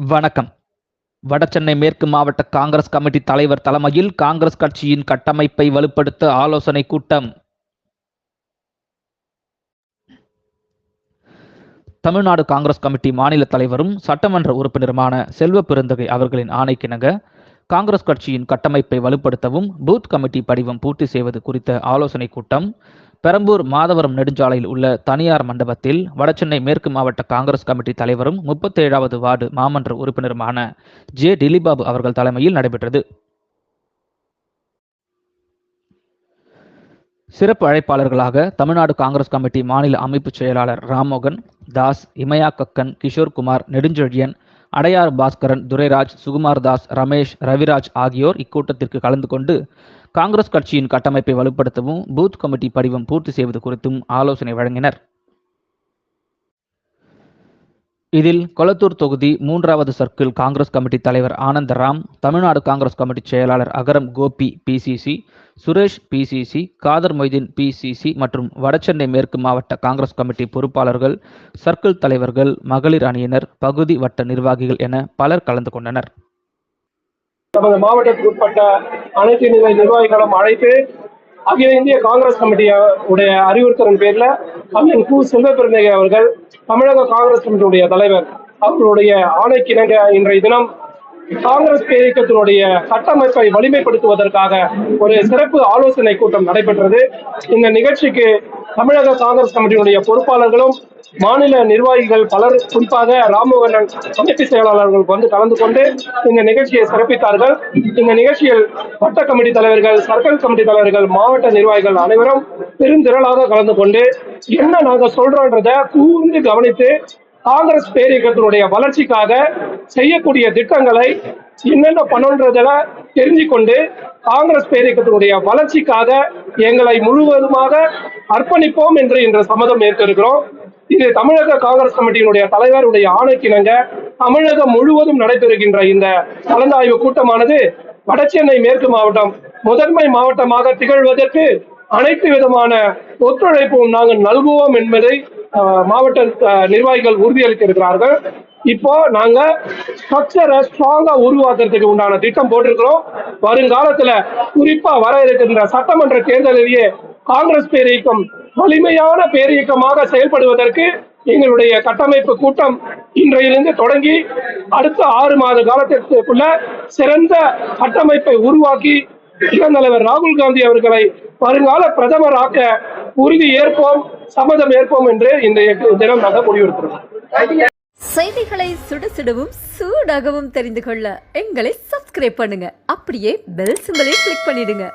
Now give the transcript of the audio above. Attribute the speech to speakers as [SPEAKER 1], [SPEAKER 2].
[SPEAKER 1] வணக்கம். வடசென்னை மேற்கு மாவட்ட காங்கிரஸ் கமிட்டி தலைவர் தலைமையில் காங்கிரஸ் கட்சியின் கட்டமைப்பை வலுப்படுத்த ஆலோசனை கூட்டம். தமிழ்நாடு காங்கிரஸ் கமிட்டி மாநில தலைவரும் சட்டமன்ற உறுப்பினருமான செல்வ பெருந்தகை அவர்களின் ஆணைக்கிணங்க காங்கிரஸ் கட்சியின் கட்டமைப்பை வலுப்படுத்தவும் பூத் கமிட்டி படிவம் பூர்த்தி செய்வது குறித்த ஆலோசனை கூட்டம். பெரம்பூர் மாதவரம் நெடுஞ்சாலையில் உள்ள தனியார் மண்டபத்தில் வடசென்னை மேற்கு மாவட்ட காங்கிரஸ் கமிட்டி தலைவரும் முப்பத்தேழாவது வார்டு மாமன்ற உறுப்பினருமான ஜே டிலிபாபு அவர்கள் தலைமையில் நடைபெற்றது. சிறப்பு அழைப்பாளர்களாக தமிழ்நாடு காங்கிரஸ் கமிட்டி மாநில அமைப்பு செயலாளர் ராமோகன் தாஸ் இமயா கக்கன் கிஷோர்குமார் நெடுஞ்செழியன் அடையார் பாஸ்கரன் துரைராஜ் சுகுமார் தாஸ் ரமேஷ் ரவிராஜ் ஆகியோர் இக்கூட்டத்திற்கு கலந்து கொண்டு காங்கிரஸ் கட்சியின் கட்டமைப்பை வலுப்படுத்தவும் பூத் கமிட்டி படிவம் பூர்த்தி செய்வது குறித்தும் ஆலோசனை வழங்கினர். இதில் கொளத்தூர் தொகுதி மூன்றாவது சர்க்கிள் காங்கிரஸ் கமிட்டி தலைவர் ஆனந்தராம் தமிழ்நாடு காங்கிரஸ் கமிட்டி செயலாளர் Agaram Gopi PCC Suresh PCC Khader Mohideen PCC மற்றும் வடசென்னை மேற்கு மாவட்ட காங்கிரஸ் கமிட்டி பொறுப்பாளர்கள் சர்க்கிள் தலைவர்கள் மகளிர் அணியினர் பகுதி வட்ட நிர்வாகிகள் என பலர் கலந்து கொண்டனர்.
[SPEAKER 2] நமது மாவட்டத்துக்கு உட்பட்ட அனைத்து நிலை நிர்வாகிகளும் அழைத்து அகில இந்திய காங்கிரஸ் கமிட்டியுடைய அறிவுறுத்தலின் பேர்ல அண்ணன் கு. செல்வபெருந்தகை அவர்கள் தமிழக காங்கிரஸ் கமிட்டியுடைய தலைவர் அவர்களுடைய ஆணைக்கிணங்க இன்றைய தினம் காங்கிரஸ் பேரியக்கத்தினுடைய கட்டமைப்பை வலிமைப்படுத்துவதற்காக ஒரு சிறப்பு ஆலோசனை கூட்டம் நடைபெற்றது. இந்த நிகழ்ச்சிக்கு தமிழக காங்கிரஸ் கமிட்டியினுடைய பொறுப்பாளர்களும் மாநில நிர்வாகிகள் பலர் குறிப்பாக ராமவண்ணன் அமைப்பு செயலாளர்கள் வந்து கலந்து கொண்டு இந்த நிகழ்ச்சியை சிறப்பித்தார்கள். இந்த நிகழ்ச்சியில் வட்ட கமிட்டி தலைவர்கள் சர்க்கிள் கமிட்டி தலைவர்கள் மாவட்ட நிர்வாகிகள் அனைவரும் பெருந்திரளாக கலந்து கொண்டு என்ன நாங்க சொல்றோன்றத கூர்ந்து கவனித்து காங்கிரஸ் பேரியக்கத்தினுடைய வளர்ச்சிக்காக செய்யக்கூடிய திட்டங்களை என்னென்ன பண்ணன்றதுல தெரிஞ்சு கொண்டு காங்கிரஸ் பேரியக்கத்தினுடைய வளர்ச்சிக்காக எங்களை முழுவதுமாக அர்ப்பணிப்போம் என்று இன்று சம்மதம் ஏற்றிருக்கிறோம் இது தமிழக காங்கிரஸ் கமிட்டியினுடைய தலைவருடைய ஆணைக்கிணங்க தமிழகம் முழுவதும் நடைபெறுகின்ற இந்த கலந்தாய்வு கூட்டமானது வடசென்னை மேற்கு மாவட்டம் முதன்மை மாவட்டமாக திகழ்வதற்கு அனைத்து விதமான ஒத்துழைப்பும் நாங்கள் நல்குவோம் என்பதை மாவட்ட நிர்வாகிகள் உறுதியளித்திருக்கிறார்கள். இப்போ நாங்க ஸ்ட்ரக்சரை ஸ்ட்ராங்கா உருவாக்குறதுக்கு உண்டான திட்டம் போட்டிருக்கிறோம். வருங்காலத்துல குறிப்பா வர இருக்கின்ற சட்டமன்ற தேர்தலிலேயே காங்கிரஸ் பேரியக்கம் வலிமையான பேரியக்கமாக செயல்படுவதற்கு எங்களுடைய கட்டமைப்பு கூட்டம் இன்றையிலிருந்து தொடங்கி அடுத்த ஆறு மாத காலத்திற்குள்ள சிறந்த கட்டமைப்பை உருவாக்கி இளந்தலைவர் ராகுல் காந்தி அவர்களை வருங்கால பிரதமராக்க உறுதி ஏற்போம். சம்மதம் ஏற்போம் என்று இந்த தினம் நாங்கள் முடிவெடுக்கிறோம்
[SPEAKER 3] செய்திகளை சுட சுடவும் சூடாகவும் தெரிந்து கொள்ள எங்களை சப்ஸ்கிரைப் பண்ணுங்க. அப்படியே பெல் சிம்பலையும் கிளிக் பண்ணிடுங்க.